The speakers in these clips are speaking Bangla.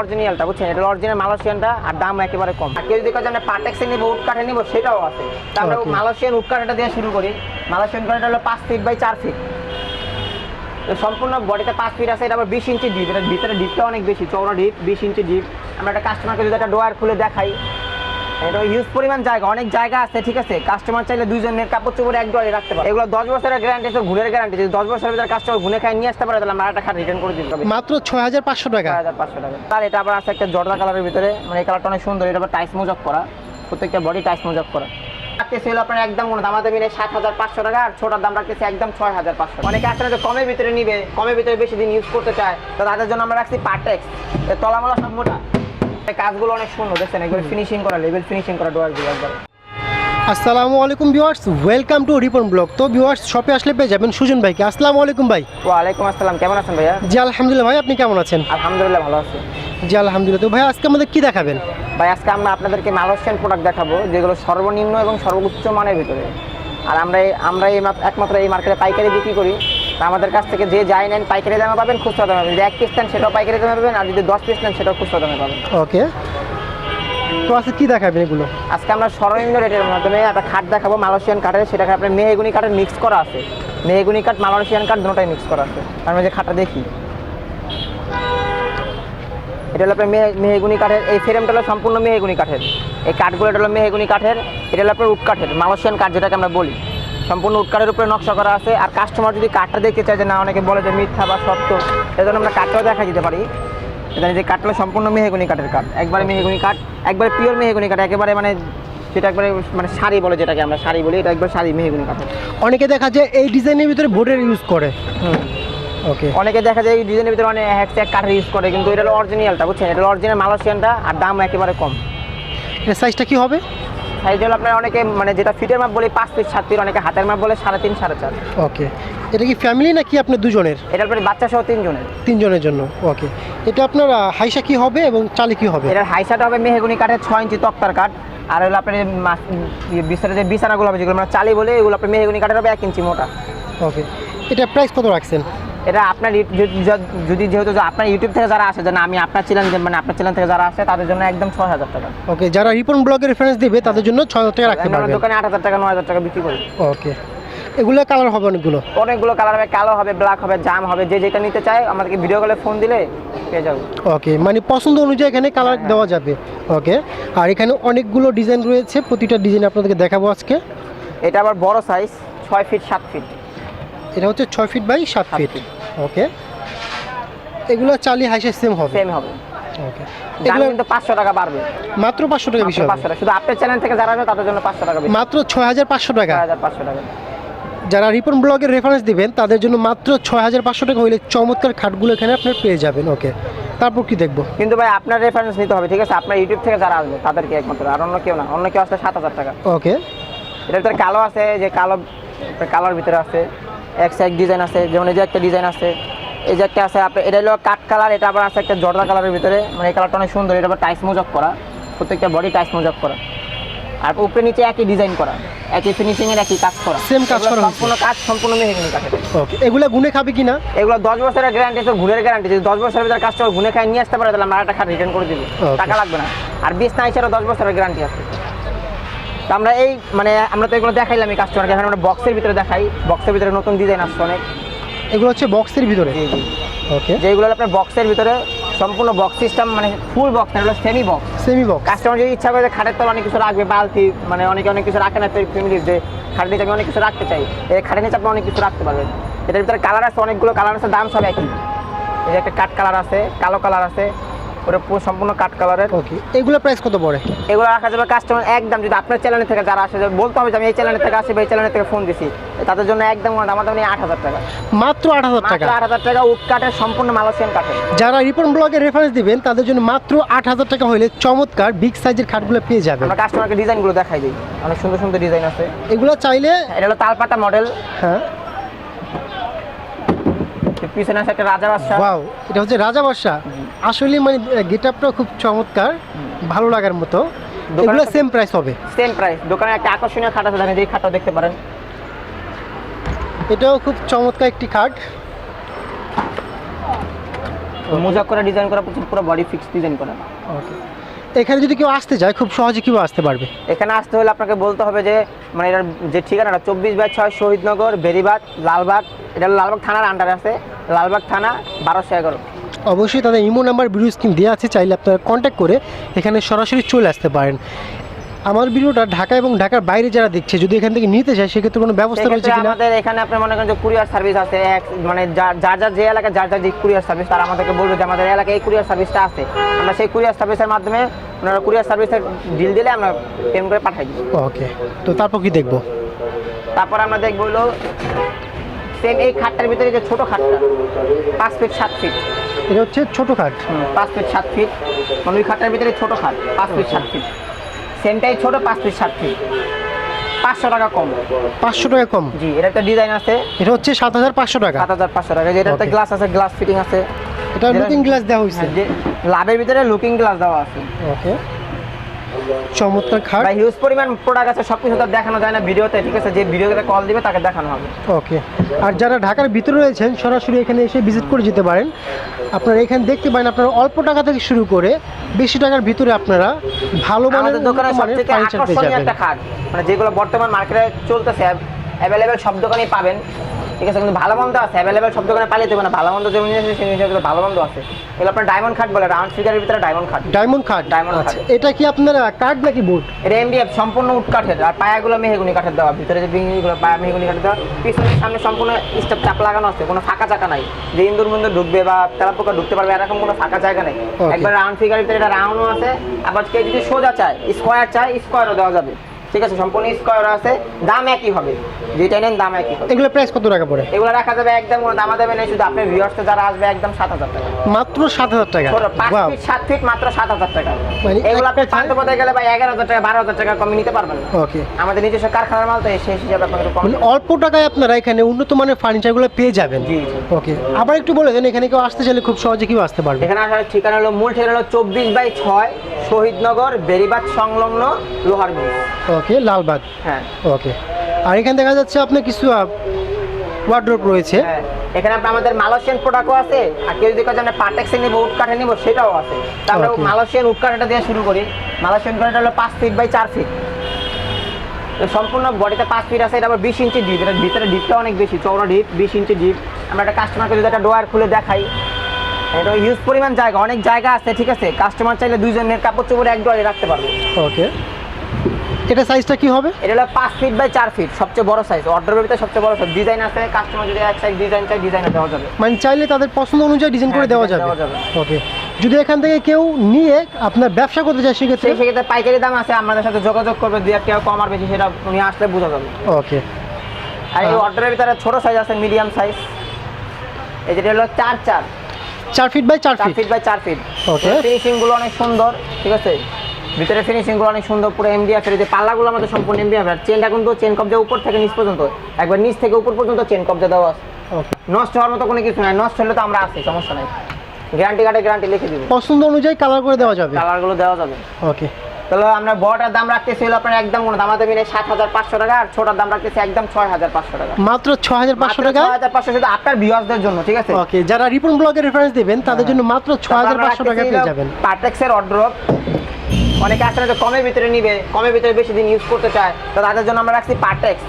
অরিজিনালটা বুঝছেন? এটা অরিজিনাল মালয়েশিয়ানটা আর দাম একেবারে কম। আর কেউ যদি কাজ জানে পাটেক্সে নিব উটকাঠে নিব সেটাও আছে। তারপরে মালয়েশিয়ান উড কাঠাটা দিয়ে শুরু করি। মালয়েশিয়ান কাঠটা হলো পাঁচ ফিট বাই চার ফিট সম্পূর্ণ বডিতে পাঁচ ফিট আছে এটা আবার বিশ ইঞ্চি ডিপ এটা ভিতরে ডিপটা অনেক বেশি চৌড়া ডিপ বিশ ইঞ্চি ডিপ আমরা একটা কাস্টমারকে যদি একটা ডোয়ার খুলে দেখাই এটা হিউজ পরিমাণ জায়গা অনেক জায়গা আছে ঠিক আছে? কাস্টমার চাইলে দুইজনের কাপড় চোপড়ে এক ডোয়ারে রাখতে পারে। এগুলো দশ বছরের গ্যারান্টি ঘুরের গ্যারান্টি যদি দশ বছরের ভিতরে কাস্টমার ঘুরে খাই নিয়ে আসতে পারে তাহলে আমরা একটা খাট রিটার্ন করে দিতে হবে মাত্র ছয় হাজার পাঁচশো টাকা। ছয় হাজার পাঁচশো টাকা। তার এটা আবার আছে একটা জর্দা কালারের ভিতরে। মানে এই কালারটা অনেক সুন্দর এটা আবার টাইস মোজক করা। প্রত্যেকটা বডি টাইস মোজক করা। রাখতেছি হলো আপনার একদম কোনো দামাতে মিলে সাত হাজার পাঁচশো টাকা আর ছোটার দাম রাখতেছি একদম ছয় হাজার পাঁচশো অনেকে আসলে যে কমের ভিতরে নিবে কমের ভিতরে বেশি দিন ইউজ করতে চায়। তো তাদের জন্য আমরা রাখছি পার্টেক্স তলামলা সব মোটা। কাজগুলো অনেক সুন্দর দেখছেন? এগুলো ফিনিশিং করা লেভেল ফিনিশিং করা ডোয়ারগুলো একবার। আসসালামু আলাইকুম viewers welcome to Ripon blog তো ভিউয়ার্স শপে আসলে পেয়ে যাবেন সুজন ভাইকে। আসসালামু আলাইকুম ভাই। ওয়ালাইকুম আসসালাম কেমন আছেন ভাইয়া? জি আলহামদুলিল্লাহ ভাই আপনি কেমন আছেন? আলহামদুলিল্লাহ ভালো আছি। জি আলহামদুলিল্লাহ। তো ভাই আজকে আমাদের কি দেখাবেন? ভাই আজকে আমরা আপনাদেরকে মালয়েশিয়ান প্রোডাক্ট দেখাবো যেগুলো সর্বনিম্ন এবং সর্বোচ্চ মানের ভিতরে। আর আমরা আমরা এই মাত্র- একমাত্র এই মার্কেটে পাইকারি বিক্রি করি। আমাদের কাছ থেকে যে যাই নেন পাইকারি দামে পাবেন খুচরা দামে পাবেন। যদি এক পিস নেন সেটাও পাইকারি দামে পাবেন আর যদি দশ পিস নেন সেটাও খুচরা দামে পাবেন। ওকে। তো আজকে কি দেখাবেন এগুলো? আজকে আমরা সর্বনিম্ন রেটের মাধ্যমে একটা খাট দেখাবো মালয়েশিয়ান কাঠের। সেটাকে আপনার মেহেগুনি কাঠের মিক্স করা আছে। মেহেগুনি কাঠ মালয়েশিয়ান কাঠ দুটোটাই মিক্স করা আছে। আমরা যে খাটটা দেখি। এটা হলো আপনার মেহে- মেহেগুনি কাঠের এই ফ্রেমটা হলো সম্পূর্ণ মেহেগুনি কাঠের। এই কাঠগুলো এটা হলো মেহেগুনি কাঠের এটা হলো আপনার উড কাঠের মালয়েশিয়ান কাঠ যেটাকে আমরা বলি। সম্পূর্ণ উড কাঠের উপরে নকশা করা আছে। আর কাস্টমার যদি কাঠটা দেখতে চায় যে না অনেকে বলে যে মিথ্যা বা সত্য এজন্য আমরা কাঠটাও দেখা দিতে পারি। এটা যে কাঠটা সম্পূর্ণ মেহেগুনি কাঠের কাঠ একবারে মেহেগুনি কাঠ একবারে পিওর মেহেগুনি কাঠ একেবারে মানে সেটা একবারে মানে শাড়ি বলে যেটাকে আমরা শাড়ি বলি এটা একবার শাড়ি মেহেগুনি কাঠের অনেকে দেখা যায় এই ডিজাইনের ভিতরে বোর্ডের ইউজ করে। হুম। ওকে অনেকে দেখা যায় এই ডিজাইনের ভিতরে অনেক হ্যাকস্যাক কাঠের ইউজ করে কিন্তু এটা হলো অরিজিনালটা বুঝছেন? এটা অরিজিনাল মালয়েশিয়ানটা আর দাম একেবারে কম। এর সাইজটা কি হবে? সাইজ হলো আপনার অনেকে মানে যেটা ফিটের মাপ বলি পাঁচ ফিট সাত ফিট অনেকে হাতের মাপ বলে সাড়ে তিন সাড়ে চার। ওকে। এটা কি ফ্যামিলি নাকি আপনার দুজনের? এটা আপনার বাচ্চা সহ তিনজনের। তিনজনের জন্য ওকে। এটা আপনার হাইসা কি হবে এবং চালি কি হবে? এটার হাইসাটা হবে মেহেগুনি কাঠের ছয় ইঞ্চি তক্তার কাঠ আর হলো আপনার ইয়ে বিছানা যে বিছানাগুলো হবে যেগুলো আমরা চালি বলে এগুলো আপনার মেহেগুনি কাঠের হবে এক ইঞ্চি মোটা। ওকে। এটা প্রাইস কত রাখছেন? এটা আপনার যদি- যেহেতু আপনার ইউটিউব থেকে যারা আসে যেন আমি আপনার চ্যানেল মানে আপনার চ্যানেল থেকে যারা আসে তাদের জন্য একদম ছয় হাজার টাকা। ওকে যারা রিপন ব্লগের রেফারেন্স দিবে তাদের জন্য ছয় হাজার টাকা রাখতে পারবেন। দোকানে আট হাজার টাকা নয় হাজার টাকা বিক্রি করি। ওকে এগুলো কালার হবে অনেকগুলো? অনেকগুলো কালার হবে কালো হবে ব্ল্যাক হবে জাম হবে যে যেটা নিতে চায় আমাদেরকে ভিডিও কলে ফোন দিলে পেয়ে যাবে। ওকে মানে পছন্দ অনুযায়ী এখানে কালার দেওয়া যাবে। ওকে আর এখানে অনেকগুলো ডিজাইন রয়েছে প্রতিটা ডিজাইন আপনাদেরকে দেখাবো আজকে। এটা আবার বড় সাইজ ছয় ফিট সাত ফিট এটা হচ্ছে ছয় ফিট বাই সাত ফিট। ওকে। এগুলো চালি হাইসে সেম হবে। সেম হবে। ওকে। এগুলো কিন্তু পাঁচশো টাকা বাড়বে। মাত্র পাঁচশো টাকা বিষয় পাঁচশো টাকা। শুধু আপনার চ্যানেল থেকে যারা আসবে তাদের জন্য পাঁচশো টাকা বেশি। মাত্র ছয় হাজার পাঁচশো টাকা। ছয় হাজার পাঁচশো টাকা। যারা রিপন ব্লগের রেফারেন্স দিবেন তাদের জন্য মাত্র ছয় হাজার পাঁচশো টাকা হইলে চমৎকার খাটগুলো এখানে আপনার পেয়ে যাবেন। ওকে। তারপর কি দেখব? কিন্তু ভাই আপনার রেফারেন্স নিতে হবে ঠিক আছে? আপনার ইউটিউব থেকে যারা আসবে তাদেরকে একমাত্র আর অন্য কেউ না। অন্য কেউ আসলে সাত হাজার টাকা। ওকে। এটার ভিতরে কালো আছে যে কালো কালোর ভিতরে আছে। এক সাইড ডিজাইন আছে যেমন এই যে একটা ডিজাইন আছে এই যে একটা আছে এটা হলো কাঠ কালার এটা আবার আছে একটা জর্দা কালারের ভিতরে। মানে এই কালারটা অনেক সুন্দর এটা আবার টাইস মোজক করা। প্রত্যেকটা বডি টাইস মোজক করা। আর উপরে নিচে একই ডিজাইন করা। একই ফিনিশিং এর একই কাজ করা। Same কাজ করা। সম্পূর্ণ কাজ সম্পূর্ণ মেহেগুনি কাঠের ওকে এগুলো গুনে খাবে কি না এগুলো দশ বছরের গ্যারান্টি তো ঘুরের গ্যারান্টি যদি দশ বছরের ভিতরে কাজটা ঘুরে খাই নিয়ে আসতে পারে তাহলে আমরা একটা খাট রিটার্ন করে দিব। টাকা লাগবে না। আর বিশ না হিসেবে দশ বছরের গ্যারান্টি আছে। তো আমরা এই মানে আমরা তো এগুলো দেখাইলাম এই কাস্টমারকে এখন আমরা বক্সের ভিতরে দেখাই। বক্সের ভিতরে নতুন ডিজাইন আসছে অনেক। এগুলো হচ্ছে বক্সের ভিতরে? জি জি। ওকে যেগুলো আপনার বক্সের ভিতরে সম্পূর্ণ বক্স সিস্টেম মানে ফুল বক্স না হলো semi box semi box customer যদি ইচ্ছা করে যে খাটের তলা অনেক কিছু রাখবে বালতি মানে অনেকে অনেক কিছু রাখে না ফ্যামিলির যে খাটের নিচে আমি অনেক কিছু রাখতে চাই এই খাটের নিচে আপনি অনেক কিছু রাখতে পারবেন। এটার ভিতরে কালার আছে অনেকগুলো কালার আছে দাম সব একই। এই যে একটা কাঠ কালার আছে কালো কালার আছে ওটা পুরো সম্পূর্ণ কাঠ কালারের ওকে এগুলো প্রাইস কত পড়ে? এগুলো রাখা যাবে কাস্টমার একদম যদি আপনার চ্যানেল থেকে যারা আসে বলতে হবে যে আমি এই চ্যানেল থেকে আসি বা এই চ্যানেল থেকে ফোন দিছি তাদের জন্য একদম আমার দাম আট হাজার টাকা। মাত্র আট হাজার টাকা? আট হাজার টাকা উড কাঠের সম্পূর্ণ মালয়েশিয়ান কাঠের যারা রিপন ব্লগের রেফারেন্স দিবেন তাদের জন্য মাত্র আট হাজার টাকা হলে চমৎকার বিগ সাইজের খাটগুলো পেয়ে যাবেন। আমরা কাস্টমারকে ডিজাইনগুলো দেখাই দিই। অনেক সুন্দর সুন্দর ডিজাইন আছে। এগুলো চাইলে এটা হলো তালপাতা মডেল হ্যাঁ। পিছনে আছে একটা রাজা বাদশা ওয়াও এটা হচ্ছে রাজা বর্ষা আসলে মানে গেট খুব চমৎকার ভালো লাগার মতো। এগুলো সেম প্রাইস হবে। সেম প্রাইস দোকানে একটা আকর্ষণীয় খাট আছে এই খাটটা দেখতে পারেন। এটাও খুব চমৎকার একটি খাট। মোজা করে ডিজাইন করা প্রচুর পুরো বডি ফিক্স ডিজাইন করা। ওকে এখানে যদি কেউ আসতে চায় খুব সহজে কেউ আসতে পারবে। এখানে আসতে হলে আপনাকে বলতে হবে যে মানে এটার যে ঠিকানাটা চব্বিশ বাই ছয় শহীদনগর বেরিবাগ লালবাগ। এটা লালবাগ থানার আন্ডারে আছে। লালবাগ থানা বারোশো এগারো। অবশ্যই তাদের ইমো নাম্বার ভিডিও স্ক্রিন দেওয়া আছে চাইলে আপনারা কন্ট্যাক্ট করে এখানে সরাসরি চলে আসতে পারেন। আমার ভিডিওটা ঢাকা এবং ঢাকার বাইরে যারা দেখছে যদি এখান থেকে নিতে চায় সেক্ষেত্রে কোনো ব্যবস্থা রয়েছে কিনা? আমাদের এখানে আপনি মনে করেন যে কুরিয়ার সার্ভিস আছে এক মানে যার যার যে এলাকায় যার যার যে কুরিয়ার সার্ভিস তারা আমাদেরকে বলবে যে আমাদের এলাকায় এই কুরিয়ার সার্ভিসটা আছে। আমরা সেই কুরিয়ার সার্ভিসের মাধ্যমে ওনারা কুরিয়ার সার্ভিসের ডিল দিলে আমরা পেমেন্ট করে পাঠাই দিই। ওকে তো তারপর কি দেখব? তারপর আমরা দেখব হলো সেম এই খাটটার ভিতরে যে ছোট খাটটা পাঁচ ফিট সাত ফিট এটা হচ্ছে ছোটো খাট। পাঁচ ফিট সাত ফিট। মানে ওই খাটটার ভিতরে ছোট খাট পাঁচ ফিট সাত ফিট। সেমটাই ছোট পাঁচ ফিট সাত ফিট। পাঁচশো টাকা কম। পাঁচশো টাকা কম? জি এটা একটা ডিজাইন আছে। এটা হচ্ছে সাত হাজার পাঁচশো টাকা। সাত হাজার পাঁচশো টাকা। যেটা একটা গ্লাস আছে গ্লাস ফিটিং আছে। এটা লুকিং গ্লাস দেওয়া হয়েছে। হ্যাঁ, লাভের ভিতরে লুকিং গ্লাস দেওয়া আছে। ওকে চমৎকার খাট। বা হিউজ পরিমাণ প্রোডাক্ট আছে সব কিছু তো দেখানো যায় না ভিডিওতে ঠিক আছে? যে ভিডিওতে কল দিবে তাকে দেখানো হবে। ওকে আর যারা ঢাকার ভিতরে রয়েছেন সরাসরি এখানে এসে ভিজিট করে যেতে পারেন। আপনারা এখানে দেখতে পারেন আপনারা অল্প টাকা থেকে শুরু করে বেশি টাকার ভিতরে আপনারা ভালো মানের দোকানে সবথেকে আকর্ষণীয় একটা খাট। মানে যেগুলো বর্তমান মার্কেটে চলতেছে অ্যাভেলেবেল সব দোকানেই পাবেন। ঠিক আছে কিন্তু ভালো মন্দ আছে অ্যাভেলেবেল সব দোকানে পালিয়ে দেবে না। ভালো মন্দ যেমন জিনিস আছে সেই জিনিসগুলো ভালো মন্দ আছে। এগুলো আপনার ডায়মন্ড খাট বলে রাউন্ড ফিগারের ভিতরে ডায়মন্ড খাট ডায়মন্ড খাট আচ্ছা খাট। এটা কি আপনারা কাঠ নাকি বোর্ড এটা এমডিএফ সম্পূর্ণ উট কাঠের। আর পায়াগুলো মেহগুনি কাঠের দেওয়া। ভিতরে যে বিঙ্গিগুলো পায়া মেহগুনি কাঠের দেওয়া। পিছনের সামনে সম্পূর্ণ স্টেপ চাপ লাগানো আছে কোনো ফাঁকা জায়গা নাই। যে ইন্দুর মন্দুর ঢুকবে বা তেলাপোকা ঢুকতে পারবে এরকম কোনো ফাঁকা জায়গা নেই। একবার রাউন্ড ফিগারের ভিতরে এটা রাউন্ডও আছে। আবার কেউ যদি সোজা চায় স্কোয়ার চায় স্কোয়ারও দেওয়া যাবে। ঠিক আছে সম্পূর্ণ স্কোয়ার আছে। দাম একই হবে। যেটা নেন দাম একই হবে। এগুলো প্রাইস কত টাকা পড়ে? এগুলো রাখা যাবে একদম কোনো দামা দেবে না শুধু আপনার ভিউয়ার্সে যারা আসবে একদম সাত হাজার টাকা। মাত্র সাত হাজার টাকা। সাত ফিট মাত্র সাত হাজার টাকা। মানে এগুলো আপনি পথে গেলে বা এগারো হাজার টাকা বারো হাজার টাকা কমে নিতে পারবেন। ওকে আমাদের নিজস্ব কারখানার মাল তো সেই হিসাবে আপনাদের মানে অল্প টাকায় আপনারা এখানে উন্নত মানের ফার্নিচারগুলো পেয়ে যাবেন। ওকে আবার একটু বলে দেন এখানে কেউ আসতে চাইলে খুব সহজে কেউ আসতে পারবে? এখানে আসার ঠিকানা হলো মূল ঠিকানা হলো চব্বিশ বাই ছয় শহীদনগর বেরিবাদ সংলগ্ন লোহার ওকে লালবাগ হ্যাঁ। ওকে আর এখানে দেখা যাচ্ছে আপনার কিছু ওয়ার্ড্রোপ রয়েছে। হ্যাঁ। এখানে আপনার আমাদের মালয়েশিয়ান প্রোডাক্টও আছে আর কেউ যদি পার্টেক্সে নিবো কাঠে নিবো সেটাও আছে। তা আমরা মালয়েশিয়ান কাঠেটা দিয়ে শুরু করি। মালয়েশিয়ান কাঠটা হলো পাঁচ ফিট বাই চার ফিট সম্পূর্ণ বডিতে পাঁচ ফিট আছে এটা আবার বিশ ইঞ্চি ডিপ এটা ভিতরে ডিপটা অনেক বেশি চৌড়া ডিপ বিশ ইঞ্চি ডিপ আমরা একটা কাস্টমারকে যদি একটা ডোয়ার খুলে দেখাই এটা হিউজ পরিমাণ জায়গা অনেক জায়গা আছে ঠিক আছে? কাস্টমার চাইলে দুইজনের কাপড় চোপড়ে এক ডোয়ারে রাখতে পারবে। ওকে এটা সাইজটা কি হবে? এটা হলো পাঁচ ফিট বাই চার ফিট সবচেয়ে বড় সাইজ অর্ডার ভিতরে সবচেয়ে বড় সাইজ ডিজাইন আছে কাস্টমার যদি এক সাইজ ডিজাইন চাই ডিজাইনে দেওয়া যাবে। মানে চাইলে তাদের পছন্দ অনুযায়ী ডিজাইন করে হ্যাঁ, দেওয়া যাবে। ওকে যদি এখান থেকে কেউ নিয়ে আপনার ব্যবসা করতে চায় সেক্ষেত্রে? সেক্ষেত্রে পাইকারি দাম আছে আমাদের সাথে যোগাযোগ করবে দুই একটা কম আর বেশি সেটা উনি আসলে বোঝা যাবে। ওকে আর এই। অর্ডারের ভিতরে ছোট সাইজ আছে মিডিয়াম সাইজ এই যেটা হলো চার চার। চার ফিট বাই চার ফিট ফিট বাই চার ফিট Okay. ফিনিশিংগুলো অনেক সুন্দর ঠিক আছে? ভিতরে ফিনিশিংগুলো অনেক সুন্দর পুরো এমডিএফ এর যে পাল্লাগুলো আমাদের সম্পূর্ণ এমডিএফ আর চেনটা কিন্তু চেন কবজা উপর থেকে নিচ পর্যন্ত। একবার নিচ থেকে উপর পর্যন্ত চেন কবজা দেওয়া আছে। নষ্ট হওয়ার মতো কোনো কিছু নাই নষ্ট হলে তো আমরা আছি সমস্যা নাই। গ্যারান্টি কার্ডে গ্যারান্টি লিখে দিব। পছন্দ অনুযায়ী কালার করে দেওয়া যাবে। কালারগুলো দেওয়া যাবে। ওকে তাহলে আমরা বড়টার দাম রাখতেছি হলো আপনার একদম কোনো দাম দামি নেই সাত হাজার পাঁচশো টাকা আর ছোটার দাম রাখতেছি একদম ছয় হাজার পাঁচশো টাকা। মাত্র ছয় হাজার পাঁচশো টাকা? ছয় হাজার পাঁচশো শুধু আপনার ভিউয়ার্সদের জন্য ঠিক আছে? ওকে যারা রিপন ব্লগের রেফারেন্স দেবেন তাদের জন্য মাত্র ছয় হাজার পাঁচশো টাকা পেয়ে যাবেন। পার্টেক্সের অর্ডার অনেকে আছে না যে কমের ভিতরে নিবে কমের ভিতরে বেশি দিন ইউজ করতে চায়। তো তাদের জন্য আমরা রাখছি পার্টেক্স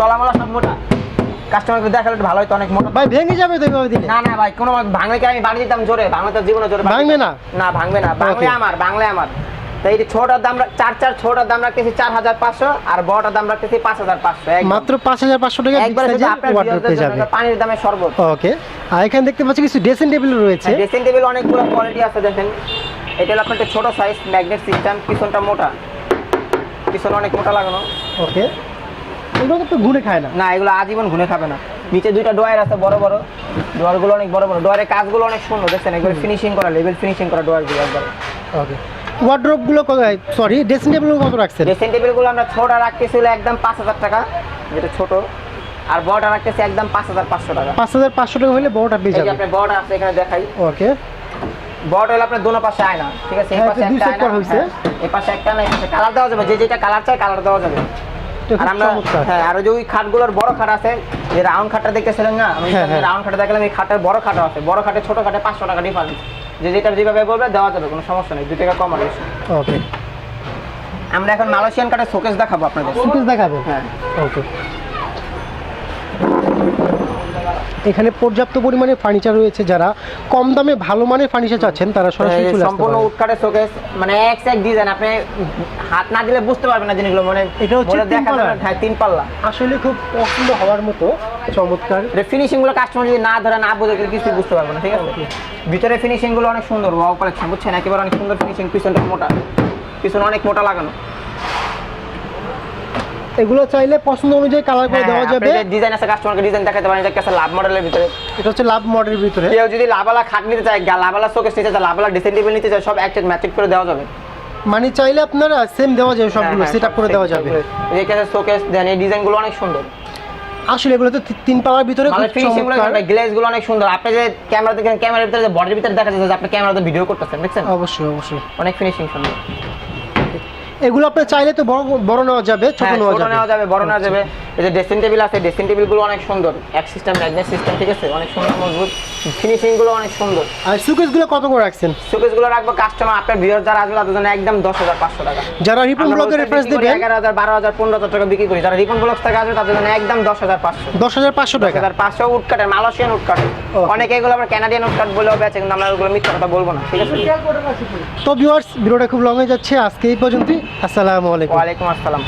তলামালা সব মোটা। কাস্টমারকে দেখালে ভালো অনেক মোটা। ভাই ভেঙে যাবে তো এভাবে দিলে না না ভাই কোনো ভাঙলে কি আমি বাড়ি দিতাম জোরে? বাংলা তো জীবনে জোরে ভাঙবে না? না ভাঙবে না। বাংলা আমার বাংলা আমার। তো এই ছোটার দাম চার চার ছোটার দাম রাখতেছি চার হাজার পাঁচশো আর বড়টার দাম রাখতেছি পাঁচ হাজার পাঁচশো মাত্র পাঁচ হাজার পাঁচশো টাকা একবার পেয়ে যাবে। পানির দামে শরবত। ওকে আর এখানে দেখতে পাচ্ছি কিছু ড্রেসিং টেবিল রয়েছে। ড্রেসিং টেবিল অনেকগুলো কোয়ালিটি আছে দেখেন। এটা হলো আপনার একটা ছোট সাইজ ম্যাগনেট সিস্টেম পিছনটা মোটা। পিছনে অনেক মোটা লাগানো। ওকে। এগুলো তো ঘুরে খায় না? না এগুলো আজীবন ঘুরে খাবে না। নিচে দুইটা ডোয়ার আছে বড় বড়। ডোয়ারগুলো অনেক বড় বড়। ডোয়ারের কাজগুলো অনেক সুন্দর দেখছেন? একবার ফিনিশিং করা লেভেল ফিনিশিং করা ডোয়ারগুলো একবার। ওকে। ওয়ার্ড্রোপগুলো সরি ড্রেসিং টেবিলগুলো কত রাখছেন? ড্রেসিং টেবিলগুলো আমরা ছোটা রাখতেছি হলো একদম পাঁচ হাজার টাকা যেটা ছোট। আর বড়টা রাখতেছি একদম পাঁচ হাজার পাঁচশো টাকা। পাঁচ হাজার পাঁচশো টাকা হলে বড়টা পেয়ে যাবে। আপনার বড়টা আছে এখানে দেখাই। ওকে। বড় হলো আপনার দোনো পাশে আয়না ঠিক আছে? এই হ্যাঁ, পাশে একটা আয়না হয়েছে। হ্যাঁ, এই পাশে একটা না এই কালার দেওয়া যাবে যে যেটা কালার চাই কালার দেওয়া যাবে। আর আমরা হ্যাঁ আর যে ওই খাটগুলোর বড় খাট আছে যে রাউন্ড খাটটা দেখতেছিলেন না? আমি। রাউন্ড খাটটা দেখলাম এই খাটের বড় খাটও আছে। বড় খাটে ছোট খাটে পাঁচশো টাকা ডিফারেন্স যে যেটা যেভাবে বলবে দেওয়া যাবে কোনো সমস্যা নেই। দুই টাকা কম আর ওকে আমরা এখন মালয়েশিয়ান কাঠের শোকেস দেখাবো আপনাদের। হ্যাঁ। ওকে এখানে পর্যাপ্ত পরিমাণে ফার্নিচার রয়েছে যারা কম দামে ভালো মানের ফার্নিচার চাচ্ছেন তারা সরাসরি চলে আসতে সম্পূর্ণ পারেন। উটকাটের শোকেস মানে এক এক ডিজাইন আপনি হাত না দিলে বুঝতে পারবেন না জিনিসগুলো মানে এটা হচ্ছে তিন দেখা যাবে পাল্লা? হ্যাঁ তিন পাল্লা। আসলে খুব পছন্দ হওয়ার মতো চমৎকার। ফিনিশিংগুলো কাস্টমার যদি না ধরে না বোঝে তাহলে কিছু বুঝতে পারবে না ঠিক আছে? ভিতরে ফিনিশিংগুলো অনেক সুন্দর ওয়াও কালেকশন বুঝছেন? একেবারে অনেক সুন্দর ফিনিশিং পিছনটা মোটা। পিছনে অনেক মোটা লাগানো। এগুলো চাইলে পছন্দ অনুযায়ী কালার করে দেওয়া যাবে। ডিজাইন আছে কাস্টমারকে ডিজাইন দেখাতে পারেন এটা লাভ মডেলের ভিতরে। এটা হচ্ছে লাভ মডেলের ভিতরে। কেউ যদি লাভালা খাট নিতে চায় লাভালা শোকেস নিতে চায় লাভালা ড্রেসিং টেবিল নিতে চায় সব একটা ম্যাচিং করে দেওয়া যাবে। মানে চাইলে আপনারা সেম দেওয়া যাবে সবগুলো হ্যাঁ, সেট আপ করে দেওয়া যাবে। এই একটা শোকেস দেন এই ডিজাইনগুলো অনেক সুন্দর। আসলে এগুলো তো তিন পাওয়ার ভিতরে মানে খুব চমৎকার। গ্লেজগুলো অনেক সুন্দর। আপনি যে ক্যামেরা দেখেন ক্যামেরার ভিতরে যে বডির ভিতরে দেখা যাচ্ছে আপনি ক্যামেরাতে ভিডিও করতেছেন দেখছেন? অবশ্যই অবশ্যই। অনেক ফিনিশিং সুন্দর। এগুলো আপনি চাইলে তো বড় বড় নেওয়া যাবে ছোট হ্যাঁ, নেওয়া যাবে। নেওয়া যাবে বড় নেওয়া যাবে। এই যে ড্রেসিং টেবিল আছে ড্রেসিং টেবিলগুলো অনেক সুন্দর। এক সিস্টেম ম্যাগনেট সিস্টেম ঠিক আছে? অনেক সুন্দর মজবুত। ফিনিশিংগুলো অনেক সুন্দর। আর সুকেসগুলো কত করে রাখছেন? শোকেসগুলো রাখব কাস্টমার আপনার ভিউয়ার যারা আসবে তাদের জন্য একদম দশ হাজার পাঁচশো টাকা। যারা রিপন ব্লগের রেফারেন্স বারো হাজার পনেরো হাজার টাকা বিক্রি করি। যারা রিপন ব্লগ থেকে আসবে তাদের জন্য একদম দশ হাজার পাঁচশো। দশ হাজার পাঁচশো টাকা? হাজার পাঁচশো উটকাটের মালয়েশিয়ান Okay. অনেকে এগুলো আমরা ক্যানাডিয়ান উটকাট বলেও বেচে কিন্তু আমরা ওগুলো মিথ্যা কথা বলব না ঠিক আছে? তো ভিউয়ার্স ভিডিওটা খুব লং হয়ে যাচ্ছে। আজকে এই পর্যন্তই। আসসালামু আলাইকুম। ওয়ালাইকুম আসসালাম।